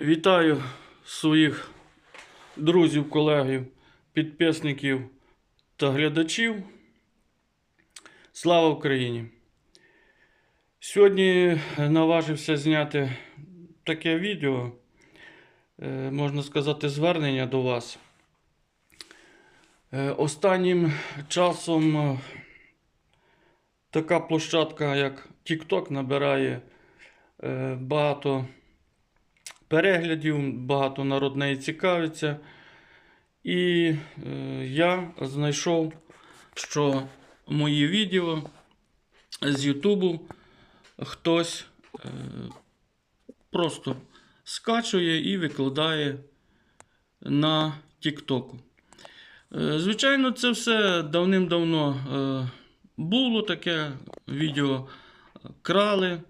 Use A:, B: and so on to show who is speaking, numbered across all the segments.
A: Вітаю своїх друзів, колегів, підписників та глядачів. Слава Україні! Сьогодні наважився зняти таке відео, е, можна сказати, звернення до вас. Е, Останнім часом е, така площадка, як TikTok, набирає багато переглядів, багато народ нею цікавиться. І е, я знайшов, що мої відео з Ютубу хтось е, просто скачує і викладає на Тіктоку. Е, звичайно, це все давним-давно е, було таке відео крали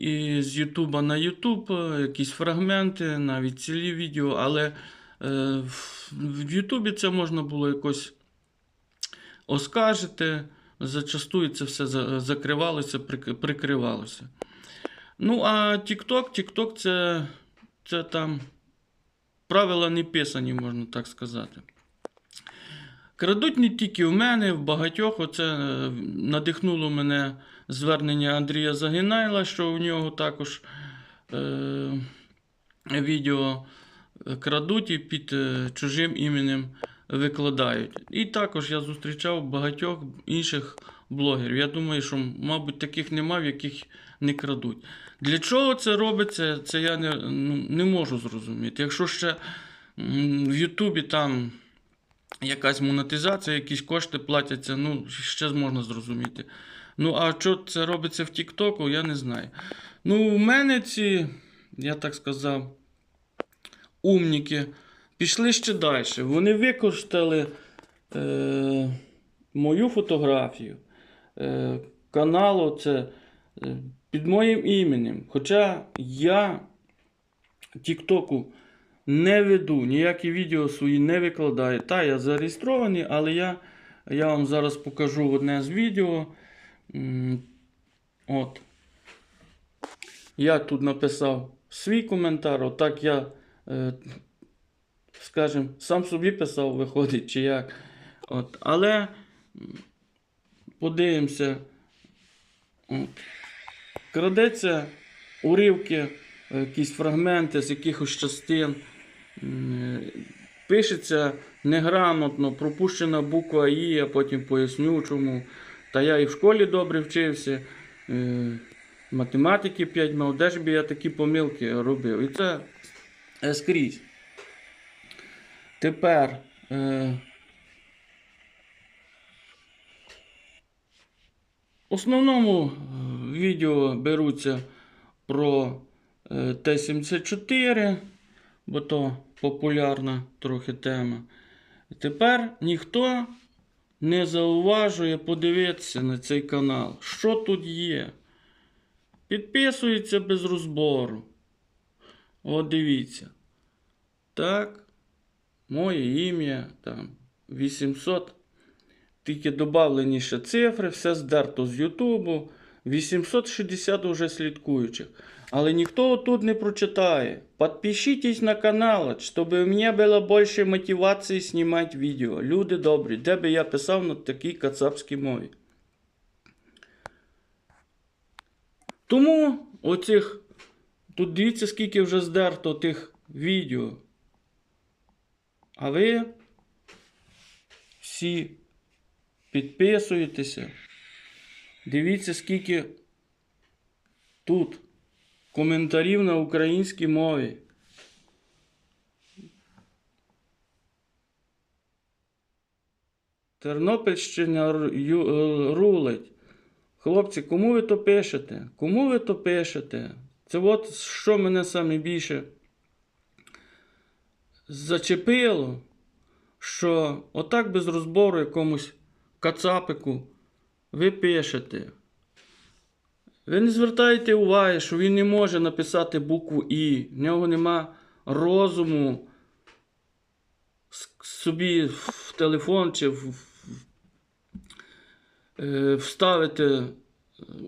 A: і з Ютуба на Ютуб, е, якісь фрагменти, навіть цілі відео, але е, в- Ютубі це можна було якось оскаржити. Зачастую це все закривалося, прикривалося. Ну, а TikTok, TikTok це, це там правила не писані, можна так сказати. Крадуть не тільки в мене, в багатьох. Оце е, надихнуло мене звернення Андрія Загинайла, що у нього також е, відео крадуть і під е, чужим іменем викладають. І також я зустрічав багатьох інших блогерів. Я думаю, що, мабуть, таких нема, в яких не крадуть. Для чого це робиться, це я не, ну, не можу зрозуміти. Якщо ще в Ютубі там якась монетизація, якісь кошти платяться, ну, ще можна зрозуміти. Ну, а що це робиться в Тіктоку, я не знаю. Ну, у мене ці, я так сказав, умніки пішли ще далі. Вони використали е, мою фотографію е, каналу це, е, під моїм іменем. Хоча я Тіктоку не веду, ніякі відео свої не викладаю. Та, я зареєстрований, але я, я вам зараз покажу одне з відео. От. Я тут написав свій коментар, отак я, е, скажімо, сам собі писав, виходить, чи як. От. Але подивимося. От. Крадеться уривки, е, якісь фрагменти з якихось частин. Е, Пишеться неграмотно, пропущена буква І, я потім поясню чому. Та я і в школі добре вчився. е, Математики 5 мав, де ж би я такі помилки робив. І це е, скрізь. Тепер. Е, В основному відео беруться про е, Т-74, бо то популярна трохи тема. Тепер ніхто не зауважує подивитися на цей канал. Що тут є? Підписується без розбору. От дивіться. Так. Моє ім'я там 800. Тільки додавлені ще цифри, все здерто з Ютубу. 860 уже слідкуючих. Але ніхто тут не прочитає. Подпишитесь на канал, щоб у мене було більше мотивації знімати відео. Люди добрі, де би я писав на такій кацапській мові. Тому оцих. Тут дивіться, скільки вже здерто тих відео. А ви всі підписуєтеся. Дивіться, скільки тут коментарів на українській мові. Тернопільщина е, рулить. Хлопці, кому ви то пишете? Кому ви то пишете? Це от що мене саме більше зачепило, що отак без розбору якомусь кацапику ви пишете. Ви не звертаєте уваги, що він не може написати букву І. В нього нема розуму собі в телефон чи в, е, вставити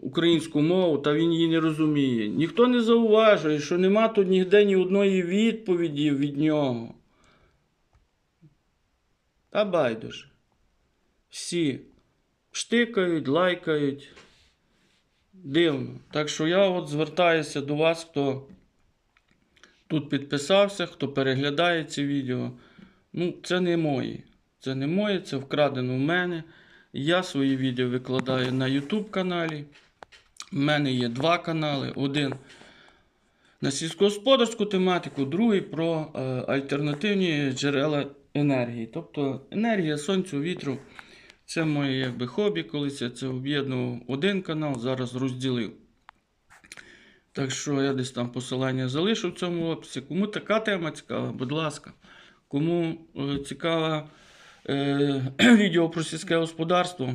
A: українську мову, та він її не розуміє. Ніхто не зауважує, що нема тут ніде ні одної відповіді від нього. Та байдуже. Всі штикають, лайкають. Дивно. Так що я от звертаюся до вас, хто тут підписався, хто переглядає ці відео. Ну, це не мої. Це не моє, це вкрадено в мене. Я свої відео викладаю на YouTube каналі. У мене є два канали. Один на сільськогосподарську тематику, другий про е, альтернативні джерела енергії. Тобто енергія сонцю, вітру. Це моє якби, хобі, колись я це об'єднував один канал, зараз розділив. Так що я десь там посилання залишу в цьому описі. Кому така тема цікава, будь ласка. Кому е, цікаве е, відео про сільське господарство,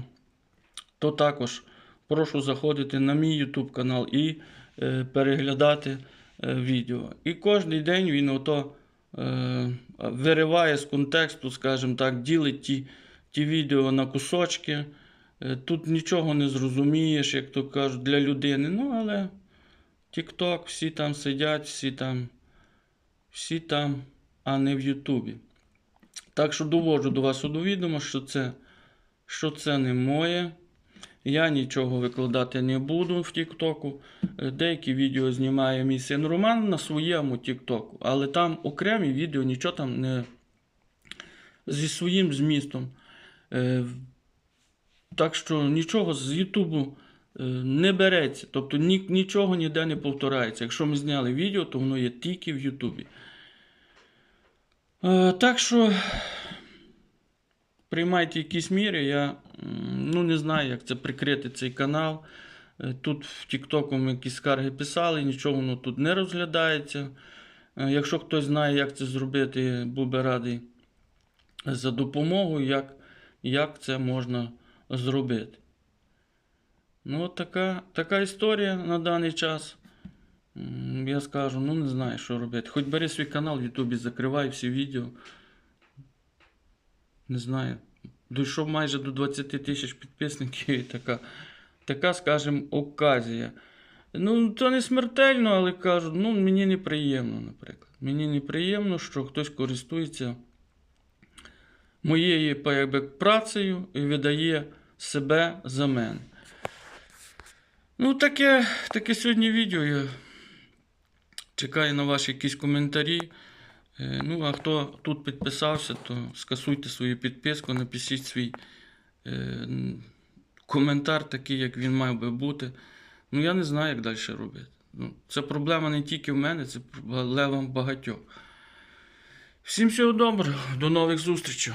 A: то також прошу заходити на мій YouTube канал і е, переглядати е, відео. І кожен день він ото е, вириває з контексту, скажімо так, ділить ті, ті відео на кусочки. Е, Тут нічого не зрозумієш, як то кажуть, для людини. Ну, але TikTok, всі там сидять, всі там, всі там, а не в Ютубі. Так що доводжу до вас до відома, що це, що це не моє. Я нічого викладати не буду в Тіктоку. Е, Деякі відео знімає мій син Роман на своєму Тіктоку, але там окремі відео, нічого там не зі своїм змістом. Е, Так що нічого з Ютубу е, не береться. Тобто нічого ніде не повторяється. Якщо ми зняли відео, то воно є тільки в Ютубі. Е, Так що приймайте якісь міри. Я ну, не знаю, як це прикрити цей канал. Тут в Тіктоку якісь скарги писали, нічого воно тут не розглядається. Якщо хтось знає, як це зробити, був би радий за допомогою, як, як це можна зробити. Ну, от така, така історія на даний час. Я скажу, ну не знаю, що робити. Хоч бери свій канал в Ютубі, закривай всі відео. Не знаю. Дійшов майже до 20 тисяч підписників і така, така, скажімо, оказія. Ну, це не смертельно, але кажу, ну, мені неприємно, наприклад. Мені неприємно, що хтось користується моєю якби, працею і видає себе за мене. Ну, таке, таке сьогодні відео. Я чекаю на ваші якісь коментарі. Е, Ну, а хто тут підписався, то скасуйте свою підписку, напишіть свій е, коментар, такий, як він мав би бути. Ну, я не знаю, як далі робити. Ну, це проблема не тільки в мене, це проблема багатьох. Всім всього доброго, до нових зустрічей.